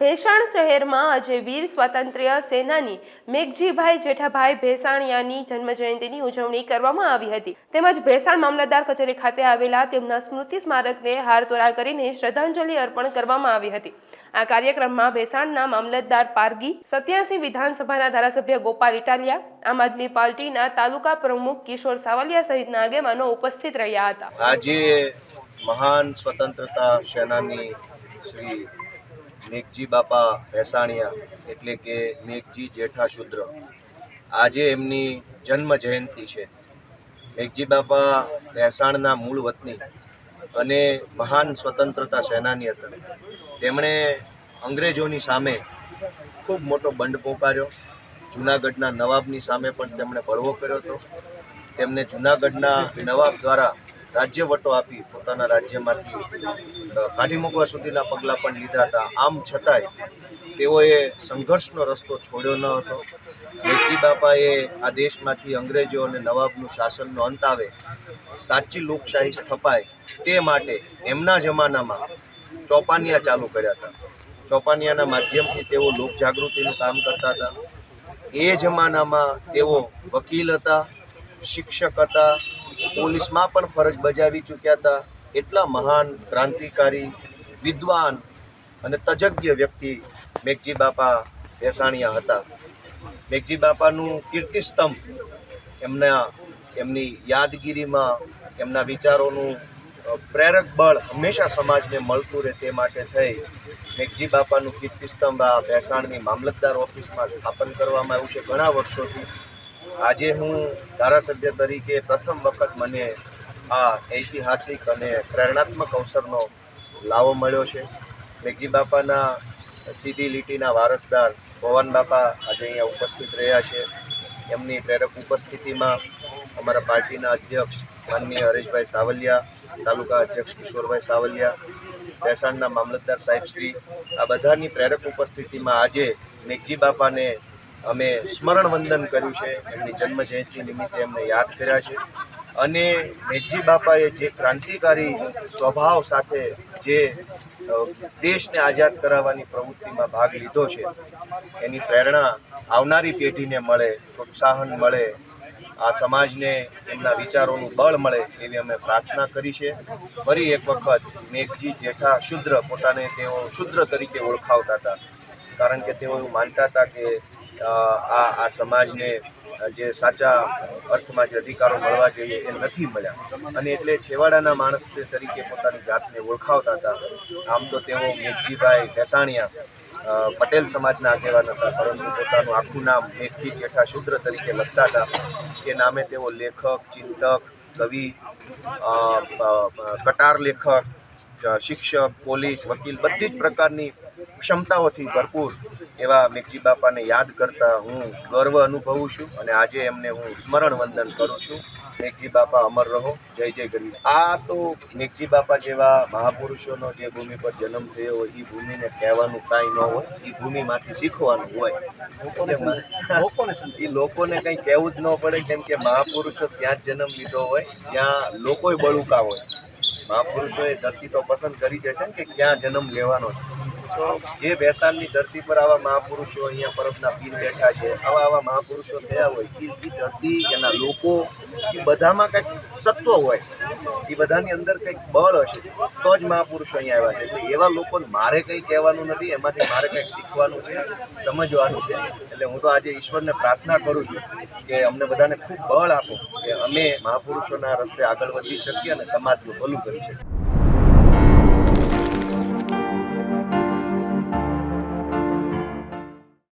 ભેસાણ શહેરમાં આજે વીર સ્વાતંત્ર્ય સેનાની મેઘજીભાઈ જેઠાભાઈ ભેસાણિયાની જન્મજયંતિની ઉજવણી કરવામાં આવી હતી. તેમજ ભેસાણ મામલતદાર કચેરી ખાતે આવેલા તેમના સ્મૃતિ સ્મારકને હારતોરા કરીને શ્રદ્ધાંજલિ અર્પણ કરવામાં આવી હતી. આ કાર્યક્રમમાં ભેસાણના મામલતદાર પારગી, સત્યાસી વિધાનસભાના ધારાસભ્ય ગોપાલ ઇટાલિયા, આમ આદમી પાર્ટીના તાલુકા પ્રમુખ કિશોર સાવલિયા સહિતના આગેવાનો ઉપસ્થિત રહ્યા હતા. આજે મહાન સ્વતંત્રતા સેનાની શ્રી મેઘજી બાપા ભેસાણિયા એટલે કે મેઘજી જેઠા શુદ્ર આજે એમની જન્મ જયંતિ છે. મેઘજી બાપા ભેસાણના મૂળ વતની અને મહાન સ્વતંત્રતા સેનાની હતા તેમણે અંગ્રેજોની સામે ખૂબ મોટો બંડ પોકાર્યો. જૂનાગઢના નવાબની સામે પણ તેમણે બળવો કર્યો હતો. તેમને જૂનાગઢના નવાબ દ્વારા રાજ્યવટો આપી પોતાના રાજ્યમાંથી કાઢી મૂકવા સુધીના પગલાં પણ લીધા હતા. આમ છતાંય તેઓએ સંઘર્ષનો રસ્તો છોડ્યો ન હતો. મેઘજી બાપાએ આ દેશમાંથી અંગ્રેજો અને નવાબનું શાસનનો અંત આવે, સાચી લોકશાહી સ્થપાય તે માટે એમના જમાનામાં ચોપાનિયા ચાલુ કર્યા હતા. ચોપાનિયાના માધ્યમથી તેઓ લોકજાગૃતિનું કામ કરતા હતા. એ જમાનામાં તેઓ વકીલ હતા, શિક્ષક હતા પોલીસમાં પણ ફરજ બજાવી ચૂક્યા હતા. એટલા મહાન ક્રાંતિકારી, વિદ્વાન અને તજજ્ઞ વ્યક્તિ મેઘજી બાપા ભેસાણિયા હતા. મેઘજી બાપાનું કીર્તિસ્તંભ એમના, એમની યાદગીરીમાં, એમના વિચારોનું પ્રેરક બળ હંમેશા સમાજને મળતું રહે તે માટે થઈ મેઘજી બાપાનું કીર્તિસ્તંભ આ ભેસાણની મામલતદાર ઓફિસમાં સ્થાપન કરવામાં આવ્યું છે ઘણા વર્ષોથી. આજે હું ધારાસભ્ય તરીકે પ્રથમ વખત મને આ ઐતિહાસિક અને પ્રેરણાત્મક અવસરનો લાવો મળ્યો છે. મેઘજી બાપાના સીધી લીટીના વારસદાર ભવન બાપા આજે અહીંયા ઉપસ્થિત રહ્યા છે. એમની પ્રેરક ઉપસ્થિતિમાં અમારા પાર્ટીના અધ્યક્ષ માનનીય હરેશભાઈ સાવલિયા, તાલુકા અધ્યક્ષ કિશોરભાઈ સાવલિયા ભેસાણના મામલતદાર સાહેબ શ્રી, આ બધાની પ્રેરક ઉપસ્થિતિમાં આજે મેઘજી બાપાને અમે સ્મરણ વંદન કર્યું છે. એમની જન્મ જયંતિ નિમિત્તે એમને યાદ કર્યા છે. અને મેઘજી બાપાએ જે ક્રાંતિકારી સ્વભાવ સાથે જે દેશને આઝાદ કરાવવાની પ્રવૃત્તિમાં ભાગ લીધો છે, એની પ્રેરણા આવનારી પેઢીને મળે, પ્રોત્સાહન મળે, આ સમાજને એમના વિચારોનું બળ મળે એવી અમે પ્રાર્થના કરી છે. ફરી એક વખત મેઘજી જેઠા શુદ્ર પોતાને તેઓ શુદ્ર તરીકે ઓળખાવતા હતા. કારણ કે તેઓ એવું માનતા હતા કે આ આ સમાજને જે સાચા અર્થમાં જે અધિકારો મળવા જોઈએ એ નથી મળ્યા. અને એટલે છેવાડાના માણસ તરીકે પોતાની જાતને ઓળખાવતા હતા. આમ તો તેઓ મેઘજીભાઈ ભેસાણિયા પટેલ સમાજના આગેવાન હતા, પરંતુ પોતાનું આખું નામ મેઘજી જેઠા શુદ્ર તરીકે લખતા હતા. એ નામે તેઓ લેખક, ચિંતક, કવિ કટાર લેખક શિક્ષક પોલીસ વકીલ બધી જ પ્રકારની ક્ષમતાઓથી ભરપૂર એવા મેઘજી બાપાને યાદ કરતા હું ગર્વ અનુભવું છું અને આજે એમને હું સ્મરણ વંદન કરું છું. મેઘજી બાપા અમર રહો. જય જય ગરીબ. આ તો મેઘજી બાપા જેવા મહાપુરુષોનો જે ભૂમિ પર જન્મ થયો હોય એ ભૂમિને કહેવાનું કાંઈ ન હોય. એ ભૂમિમાંથી શીખવાનું હોય. એ લોકોને કંઈ કહેવું જ ન પડે કેમ કે મહાપુરુષો ત્યાં જ જન્મ લીધો હોય જ્યાં લોકોય બળુકા હોય. મહાપુરુષોએ ધરતી તો પસંદ કરી ને કે ક્યાં જન્મ લેવાનો છે? તો જે ભેસાણની ધરતી પર આવા મહાપુરુષો અહીંયા પરબના પીર બેઠા છે, આવા આવા મહાપુરુષો થયા હોય એ ધરતી, એના લોકો એ બધામાં કંઈક સત્વ હોય. એ બધાની અંદર કંઈક બળ હશે. તો જ મહાપુરુષો અહીંયા આવ્યા છે. એટલે એવા લોકોને મારે કંઈ કહેવાનું નથી, એમાંથી મારે કંઈક શીખવાનું છે, સમજવાનું છે. એટલે હું તો આજે ઈશ્વરને પ્રાર્થના કરું છું કે અમને બધાને ખૂબ બળ આપો કે અમે મહાપુરુષોના રસ્તે આગળ વધી શકીએ અને સમાજનું ભલું કરી શકીએ.